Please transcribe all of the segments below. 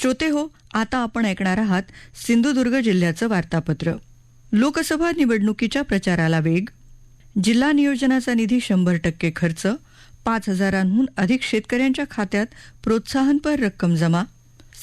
श्रोते हो आता आपण ऐकणार आहात सिंधुदुर्ग जिल्ह्याचं वार्तापत्र. लोकसभा निवडणुकीच्या प्रचाराला वेग. जिल्हा नियोजनाचा निधी शंभर टक्के खर्च पाच हजारांहून अधिक शेतकऱ्यांच्या खात्यात प्रोत्साहनपर रक्कम जमा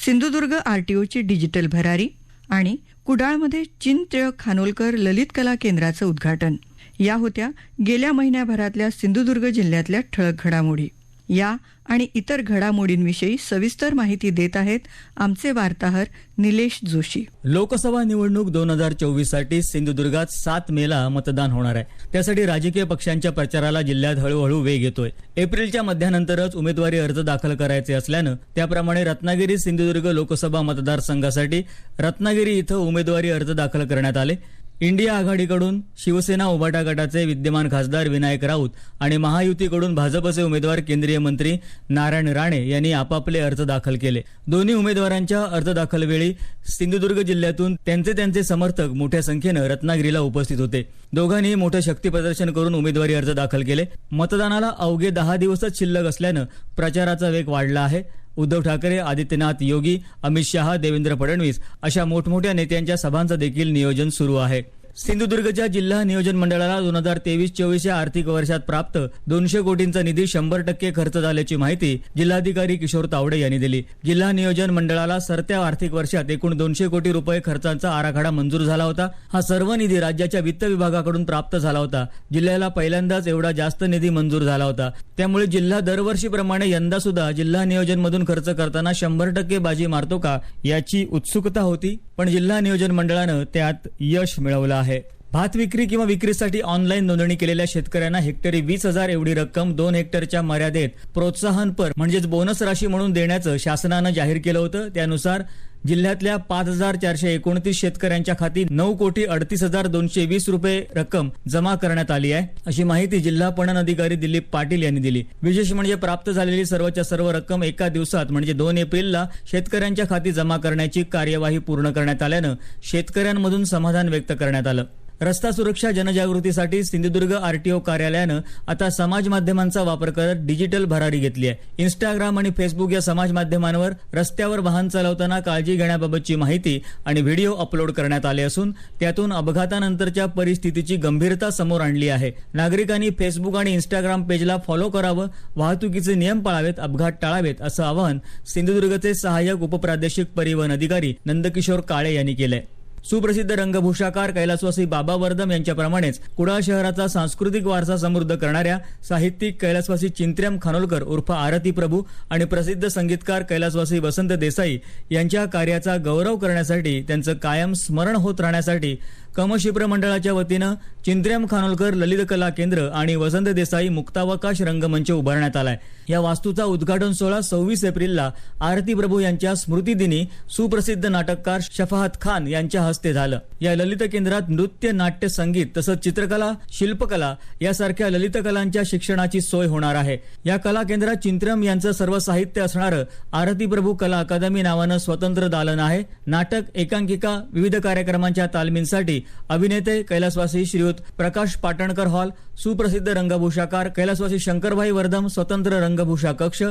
सिंधुदुर्ग आरटीओची डिजिटल भरारी आणि कुडाळमध्ये चिंतिळक खानोलकर ललित कला केंद्राचं उद्घाटन. या होत्या गेल्या महिन्याभरातल्या सिंधुदुर्ग जिल्ह्यातल्या ठळक घडामोडी. या आणि इतर घडामोडींविषयी सविस्तर माहिती देत आहेत आमचे वार्ताहर निलेश जोशी. लोकसभा निवडणूक दोन हजार चोवीससाठी सिंधुदुर्गात सात मेला मतदान होणार आहे. त्यासाठी राजकीय पक्षांच्या प्रचाराला जिल्ह्यात हळूहळू वेग येतोय. एप्रिलच्या मध्यानंतरच उमेदवारी अर्ज दाखल करायचे असल्यानं त्याप्रमाणे रत्नागिरी सिंधुदुर्ग लोकसभा मतदारसंघासाठी रत्नागिरी इथं उमेदवारी अर्ज दाखल करण्यात आले. इंडिया आघाडीकडून शिवसेना उभाटा गटाचे विद्यमान खासदार विनायक राऊत आणि महायुतीकडून भाजपचे उमेदवार केंद्रीय मंत्री नारायण राणे यांनी आपापले अर्ज दाखल केले. दोन्ही उमेदवारांच्या अर्ज दाखलवेळी सिंधुदुर्ग जिल्ह्यातून त्यांचे त्यांचे समर्थक मोठ्या संख्येनं रत्नागिरीला उपस्थित होते. दोघांनी मोठं शक्ती प्रदर्शन करून उमेदवारी अर्ज दाखल केले. मतदानाला अवघे दहा दिवसच शिल्लक असल्यानं प्रचाराचा वेग वाढला आहे. उद्धव ठाकरे आदित्यनाथ योगी अमित शहा देवेंद्र फडणवीस अशा मोठमोठ्या नेत्यांच्या सभांचं देखील नियोजन सुरू आहे. सिंधुदुर्गच्या जिल्हा नियोजन मंडळाला दोन हजार तेवीस चोवीस या आर्थिक वर्षात प्राप्त दोनशे कोटींचा निधी शंभर टक्के खर्च झाल्याची माहिती जिल्हाधिकारी किशोर तावडे यांनी दिली. जिल्हा नियोजन मंडळाला सरत्या आर्थिक वर्षात एकूण दोनशे कोटी रुपये खर्चांचा आराखडा मंजूर झाला होता. हा सर्व निधी राज्याच्या वित्त विभागाकडून प्राप्त झाला होता. जिल्ह्याला पहिल्यांदाच एवढा जास्त निधी मंजूर झाला होता. त्यामुळे जिल्हा दरवर्षीप्रमाणे यंदा सुद्धा जिल्हा नियोजन मधून खर्च करताना शंभर टक्के बाजी मारतो का याची उत्सुकता होती पण जिल्हा नियोजन मंडळानं त्यात यश मिळवलं आहे. भात विक्री किंवा विक्रीसाठी ऑनलाईन नोंदणी केलेल्या शेतकऱ्यांना हेक्टरी वीस हजार एवढी रक्कम दोन हेक्टरच्या मर्यादेत प्रोत्साहनपर म्हणजेच बोनस राशी म्हणून देण्याचं शासनानं जाहीर केलं होतं. त्यानुसार जिल्ह्यातल्या पाच हजार चारशे एकोणतीस शेतकऱ्यांच्या खाती नऊ कोटी अडतीस हजार दोनशे वीस रुपये रक्कम जमा करण्यात आली आहे. अशी माहिती जिल्हा पणन अधिकारी दिलीप पाटील यांनी दिली. विशेष म्हणजे प्राप्त झालेली सर्वच्या सर्व रक्कम एका दिवसात म्हणजे दोन एप्रिलला शेतकऱ्यांच्या खाती जमा करण्याची कार्यवाही पूर्ण करण्यात आल्यानं शेतकऱ्यांमधून समाधान व्यक्त करण्यात आलं. रस्ता सुरक्षा जनजागृतीसाठी सिंधुदुर्ग आरटीओ कार्यालयानं आता समाज माध्यमांचा वापर करत डिजिटल भरारी घेतली आहे. इंस्टाग्राम आणि फेसबुक या समाज माध्यमांवर रस्त्यावर वाहन चालवताना काळजी घेण्याबाबतची माहिती आणि व्हिडिओ अपलोड करण्यात आले असून त्यातून अपघातानंतरच्या परिस्थितीची गंभीरता समोर आणली आहे. नागरिकांनी फेसबुक आणि इंस्टाग्राम पेजला फॉलो करावं वाहतुकीचे नियम पाळावेत अपघात टाळावेत असं आवाहन सिंधुदुर्गचे सहाय्यक उपप्रादेशिक परिवहन अधिकारी नंदकिशोर काळे यांनी केलं आहे सुप्रसिद्ध रंगभूषाकार कैलासवासी बाबा वर्दम यांच्याप्रमाणेच कुडाळ शहराचा सांस्कृतिक वारसा समृद्ध करणाऱ्या साहित्यिक कैलासवासी चिंत्र्यम खानोलकर उर्फ आरती प्रभू आणि प्रसिद्ध संगीतकार कैलासवासी वसंत देसाई यांच्या कार्याचा गौरव करण्यासाठी त्यांचं कायम स्मरण होत राहण्यासाठी कमशिप्र मंडळाच्या वतीनं चिंत्र्यम खानोलकर ललित कला केंद्र आणि वसंत देसाई मुक्तावकाश रंगमंच उभारण्यात आलाय. या वास्तूचा उद्घाटन सोहळा सव्वीस एप्रिलला आरती प्रभू यांच्या स्मृतिदिनी सुप्रसिद्ध नाटककार शफाहत खान यांच्या हस्ते झालं. या ललित केंद्रात नृत्य नाट्य संगीत तसंच चित्रकला शिल्पकला यासारख्या ललित कलांच्या शिक्षणाची सोय होणार आहे. या कला केंद्रात चिंत्रम यांचं सर्व साहित्य असणारं आरती प्रभू कला अकादमी नावानं स्वतंत्र दालन आहे. नाटक एकांकिका विविध कार्यक्रमांच्या तालमींसाठी अभिनेते कैलासवासी श्रीयुत प्रकाश पाटणकर हॉल सुप्रसिद्ध रंगभूषाकार कैलासवासी शंकरभाई वर्धम स्वतंत्र रंगभूषा कक्ष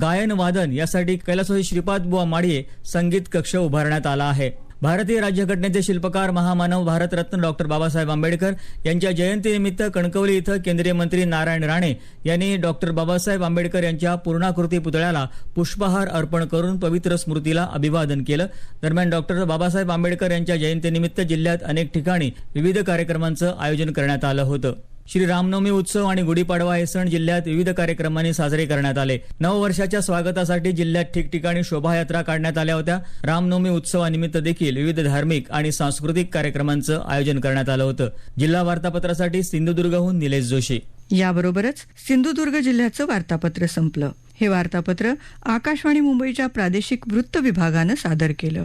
गायन वादन यासाठी कैलासवासी श्रीपाद बुवा माडिये संगीत कक्ष उभारण्यात आला आहे. भारतीय राज्यघटनेचे शिल्पकार महामानव भारतरत्न डॉक्टर बाबासाहेब आंबेडकर यांच्या जयंतीनिमित्त कणकवली इथं केंद्रीय मंत्री नारायण राणे यांनी डॉक्टर बाबासाहेब आंबेडकर यांच्या पूर्णाकृती पुतळ्याला पुष्पहार अर्पण करून पवित्र स्मृतीला अभिवादन केलं. दरम्यान डॉक्टर बाबासाहेब आंबेडकर यांच्या जयंतीनिमित्त जिल्ह्यात अनेक ठिकाणी विविध कार्यक्रमांचं आयोजन करण्यात आलं होतं. श्री रामनवमी उत्सव आणि गुढीपाडवा हे सण जिल्ह्यात विविध कार्यक्रमांनी साजरे करण्यात आले. नववर्षाच्या स्वागतासाठी जिल्ह्यात ठिकठिकाणी शोभायात्रा काढण्यात आल्या होत्या. रामनवमी उत्सवानिमित्त देखील विविध धार्मिक आणि सांस्कृतिक कार्यक्रमांचं आयोजन करण्यात आलं होतं. जिल्हा वार्तापत्रासाठी सिंधुदुर्गहून निलेश जोशी. याबरोबरच सिंधुदुर्ग जिल्ह्याचं वार्तापत्र संपलं. हे वार्तापत्र आकाशवाणी मुंबईच्या प्रादेशिक वृत्त विभागानं सादर केलं.